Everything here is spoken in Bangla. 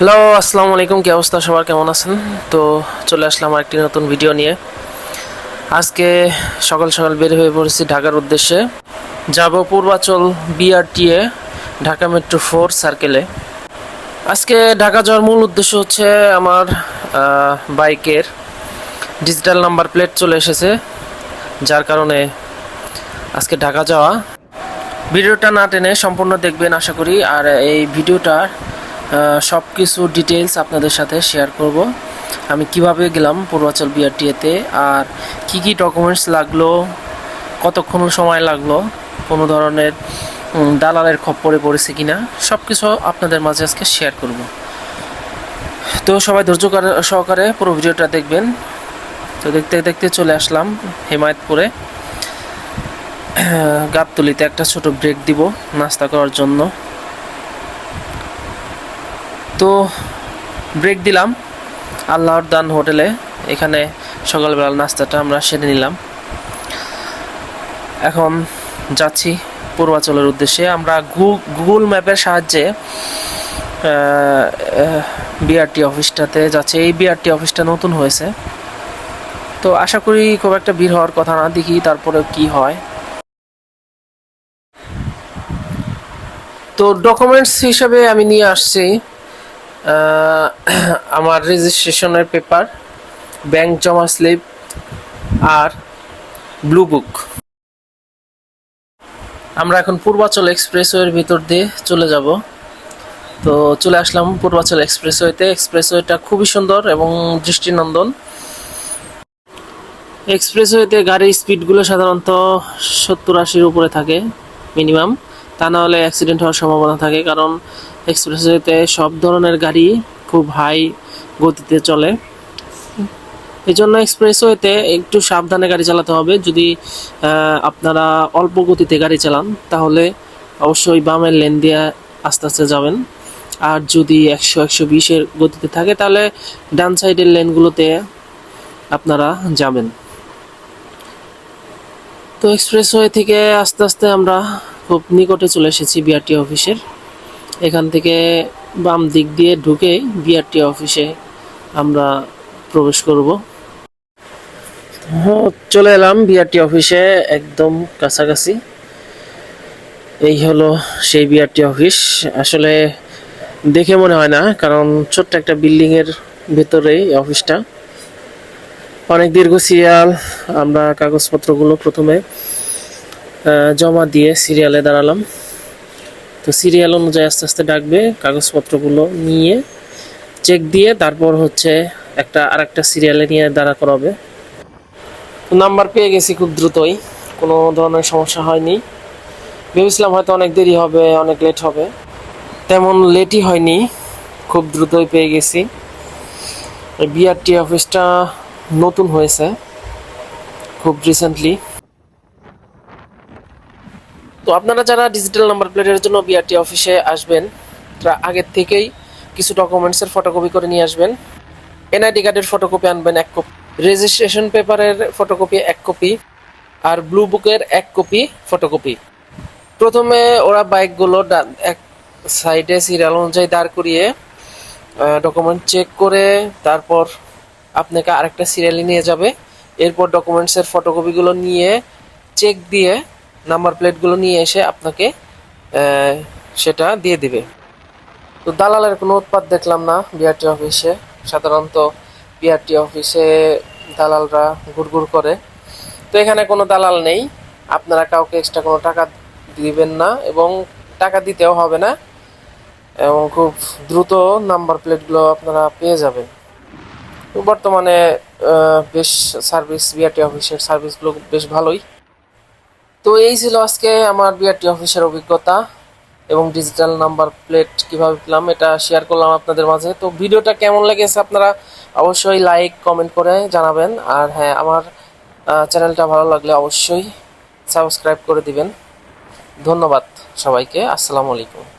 হ্যালো আসসালামু আলাইকুম, কি অবস্থা? সবার কেমন আছেন? তো চলে আসলাম একটি নতুন ভিডিও নিয়ে। আজকে সকাল সকাল বের হয়ে পড়েছি ঢাকার উদ্দেশ্যে। যাব Purbachal BRTA Dhaka metro four সার্কেলে আজকে ঢাকা যাওয়ার মূল উদ্দেশ্য হচ্ছে আমার বাইকের ডিজিটাল নাম্বার প্লেট চলে এসেছে। যার কারণে আজকে ঢাকা যাওয়া। ভিডিওটা না টেনে সম্পূর্ণ দেখবেন, আশা করি। আর এই ভিডিওটার সব কিছু ডিটেলস আপনাদের সাথে শেয়ার করব। আমি কীভাবে গেলাম পূর্বাচল বিআরটিএতে আর কি কি ডকুমেন্টস লাগল, কতক্ষণ সময় লাগল, কোনো ধরনের দালালের খপ্পরে পড়েছে কিনা সব কিছু আপনাদের মাঝে আজকে শেয়ার করব। তো সবাই ধৈর্য করে- সহকারে পুরো ভিডিওটা দেখবেন। তো দেখতে দেখতে চলে আসলাম হেমায়তপুরে। গাবতলিতে একটা ছোট ব্রেক দিব নাস্তা করার জন্য। তো ব্রেক দিলাম। আল্লাহর দান হোটেলে। এখানে সকালবেলার নাস্তাটা আমরা সেরে নিলাম। এখন যাচ্ছি পূর্বাচলের উদ্দেশ্যে। আমরা গুগল ম্যাপের সাহায্যে বিআরটি অফিসটাতে যাচ্ছে। এই বিআরটি অফিসটা নতুন হয়েছে। তো আশা করি খুব একটা ভিড় হওয়ার কথা না। দেখি তারপরে কি হয়। তো ডকুমেন্টস হিসাবে আমি নিয়ে আসছি। আমার রেজিস্ট্রেশনের পেপার ব্যাংক জমা স্লিপ আর ব্লু বুক আমরা এখন পূর্বাচল এক্সপ্রেসওয়ের ভিতর দিয়ে চলে যাব। তো চলে আসলাম পূর্বাচল এক্সপ্রেসওয়েতে। এক্সপ্রেসওয়েটা খুবই সুন্দর এবং দৃষ্টিনন্দন। এক্সপ্রেসওয়েতে গাড়ির স্পিডগুলো সাধারণত সত্তর আশির উপরে থাকে মিনিমাম। তা না হলে অ্যাক্সিডেন্ট হওয়ার সম্ভাবনা থাকে কারণ এক্সপ্রেসওয়েতে সব ধরনের গাড়ি খুব হাই গতিতে চলে। এই জন্য এক্সপ্রেসওয়েতে একটু সাবধানে গাড়ি চালাতে হবে। যদি আপনারা অল্প গতিতে গাড়ি চালান, তাহলে অবশ্যই বামের লেন দিয়ে আস্তে আস্তে যাবেন। আর যদি একশো একশো বিশের গতিতে থাকে, তাহলে ডান সাইডের লেনগুলোতে আপনারা যাবেন। তো এক্সপ্রেসওয়ে থেকে আস্তে আস্তে আমরা খুব নিকটে চলে এসেছি বিআরটি অফিসের এখান থেকে বাম দিক দিয়ে ঢুকে বিআরটি অফিসে আমরা প্রবেশ করব। হ্যাঁ, চলে এলাম বিআরটি অফিসে একদম কাছাকাছি। এই হলো সেই বিআরটি অফিস আসলে দেখে মনে হয় না কারণ ছোট্ট একটা বিল্ডিং এর ভেতরেই এই অফিসটা অনেক দীর্ঘ সিরিয়াল আমরা কাগজপত্রগুলো প্রথমে জমা দিয়ে সিরিয়ালে দাঁড়ালাম। তো সিরিয়াল অনুযায়ী আস্তে আস্তে ডাকবে, কাগজপত্রগুলো নিয়ে চেক দিয়ে তারপর হচ্ছে একটা আর একটা সিরিয়ালে নিয়ে দাঁড়া করাবে। তো নাম্বার পেয়ে গেছি খুব দ্রুতই, কোনো ধরনের সমস্যা হয়নি। ভেবেছিলাম হয়তো অনেক দেরি হবে, অনেক লেট হবে। তেমন লেটই হয়নি, খুব দ্রুতই পেয়ে গেছি। বিআরটি অফিসটা নতুন হয়েছে, খুব রিসেন্টলি তো আপনারা যারা ডিজিটাল নাম্বার প্লেটের জন্য বিআরটি অফিসে আসবেন, তারা আগের থেকেই কিছু ডকুমেন্টসের ফটোকপি করে নিয়ে আসবেন। এনআইডি কার্ডের ফটোকপি আনবেন এক কপি রেজিস্ট্রেশন পেপারের ফটোকপি এক কপি আর ব্লু বুকের এক কপি ফটোকপি প্রথমে ওরা বাইকগুলো এক সাইডে সিরিয়াল অনুযায়ী দাঁড় করিয়ে ডকুমেন্ট চেক করে, তারপর আপনাকে আরেকটা সিরিয়ালে নিয়ে যাবে। এরপর ডকুমেন্টসের ফটোকপিগুলো নিয়ে চেক দিয়ে নাম্বার প্লেটগুলো নিয়ে এসে আপনাকে সেটা দিয়ে দিবে। তো দালালের কোনো উৎপাত দেখলাম না, বিআরটি অফিসে। সাধারণত বিআরটি অফিসে দালালরা ঘুরঘুর করে। তো এখানে কোনো দালাল নেই। আপনারা কাউকে এক্সট্রা কোনো টাকা দিবেন না এবং টাকা দিতেও হবে না এবং খুব দ্রুত নাম্বার প্লেটগুলো আপনারা পেয়ে যাবেন। বর্তমানে বেশ সার্ভিস বিআরটি অফিসের সার্ভিসগুলো বেশ ভালোই। তো এই ছিল আজকে আমার বিআরটি অফিসের অভিজ্ঞতা এবং ডিজিটাল নাম্বার প্লেট কীভাবে পেলাম, এটা শেয়ার করলাম আপনাদের মাঝে। তো ভিডিওটা কেমন লেগেছে আপনারা অবশ্যই লাইক কমেন্ট করে জানাবেন। আর হ্যাঁ আমার চ্যানেলটা ভালো লাগলে অবশ্যই সাবস্ক্রাইব করে দিবেন। ধন্যবাদ সবাইকে। আসসালামু আলাইকুম।